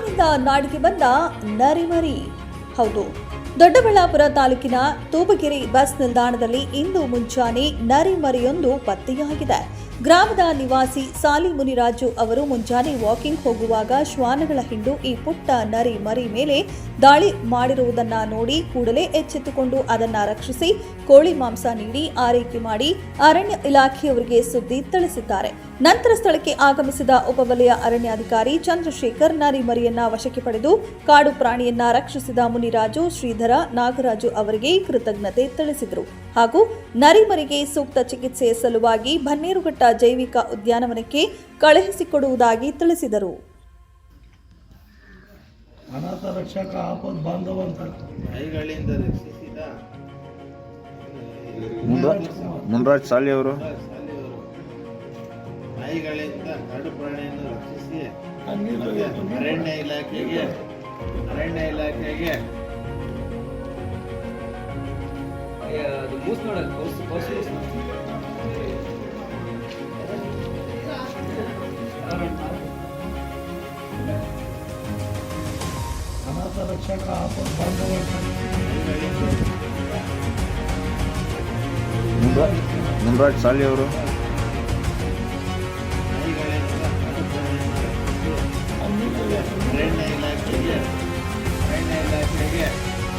ಕಾಡಿನಿಂದ ನಾಡಿಗೆ ಬಂದ ನರಿಮರಿ. ಹೌದು. ದೊಡ್ಡಬಳ್ಳಾಪುರ ತಾಲೂಕಿನ ತೂಬಗಿರಿ ಬಸ್ ನಿಲ್ದಾಣದಲ್ಲಿ ಇಂದು ಮುಂಜಾನೆ ನರಿಮರಿಯೊಂದು ಪತ್ತೆಯಾಗಿದೆ. ಗ್ರಾಮದ ನಿವಾಸಿ ಸಾಲಿ ಮುನಿರಾಜು ಅವರು ಮುಂಜಾನೆ ವಾಕಿಂಗ್ ಹೋಗುವಾಗ ಶ್ವಾನಗಳ ಹಿಂಡು ಈ ಪುಟ್ಟ ನರಿ ಮರಿ ಮೇಲೆ ದಾಳಿ ಮಾಡಿರುವುದನ್ನ ನೋಡಿ ಕೂಡಲೇ ಎಚ್ಚೆತ್ತುಕೊಂಡು ಅದನ್ನ ರಕ್ಷಿಸಿ ಕೋಳಿ ಮಾಂಸ ನೀಡಿ ಆರೈಕೆ ಮಾಡಿ ಅರಣ್ಯ ಇಲಾಖೆಯವರಿಗೆ ಸುದ್ದಿ ತಿಳಿಸಿದ್ದಾರೆ. ನಂತರ ಸ್ಥಳಕ್ಕೆ ಆಗಮಿಸಿದ ಉಪವಲಯ ಅರಣ್ಯಾಧಿಕಾರಿ ಚಂದ್ರಶೇಖರ್ ನರಿ ಮರಿಯನ್ನ ವಶಕ್ಕೆ ಪಡೆದು ಕಾಡು ಪ್ರಾಣಿಯನ್ನ ರಕ್ಷಿಸಿದ ಮುನಿರಾಜು ಶ್ರೀಧರ ನಾಗರಾಜು ಅವರಿಗೆ ಕೃತಜ್ಞತೆ ತಿಳಿಸಿದರು. ಹಾಗೂ ನರಿಮರಿಗೆ ಸೂಕ್ತ ಚಿಕಿತ್ಸೆಯ ಸಲುವಾಗಿ ಬನ್ನೇರುಘಟ್ಟ ಜೈವಿಕ ಉದ್ಯಾನವನಕ್ಕೆ ಕಳುಹಿಸಿಕೊಡುವುದಾಗಿ ತಿಳಿಸಿದರು. ಮುನ್ರಾಜ್ ಮುನ್ರಾಜ್ ಸಾಲಿ ಅವರು. ಶಾಲೆಯವರು ನಾಯಿಗಳಿಂದ ಕಾಡು ಪ್ರಾಣಿಯನ್ನು ರಕ್ಷಿಸಿ ಅರಣ್ಯ ಇಲಾಖೆಗೆ ಅರಣ್ಯ ಇಲಾಖೆಗೆ. ಅದು ಮೂಸ್ ರಕ್ಷಕ ಮುನ್ರಾಜ್ ಸಾಲಿ ಅವರು. ಅರಣ್ಯ here. Right hand, left hand here.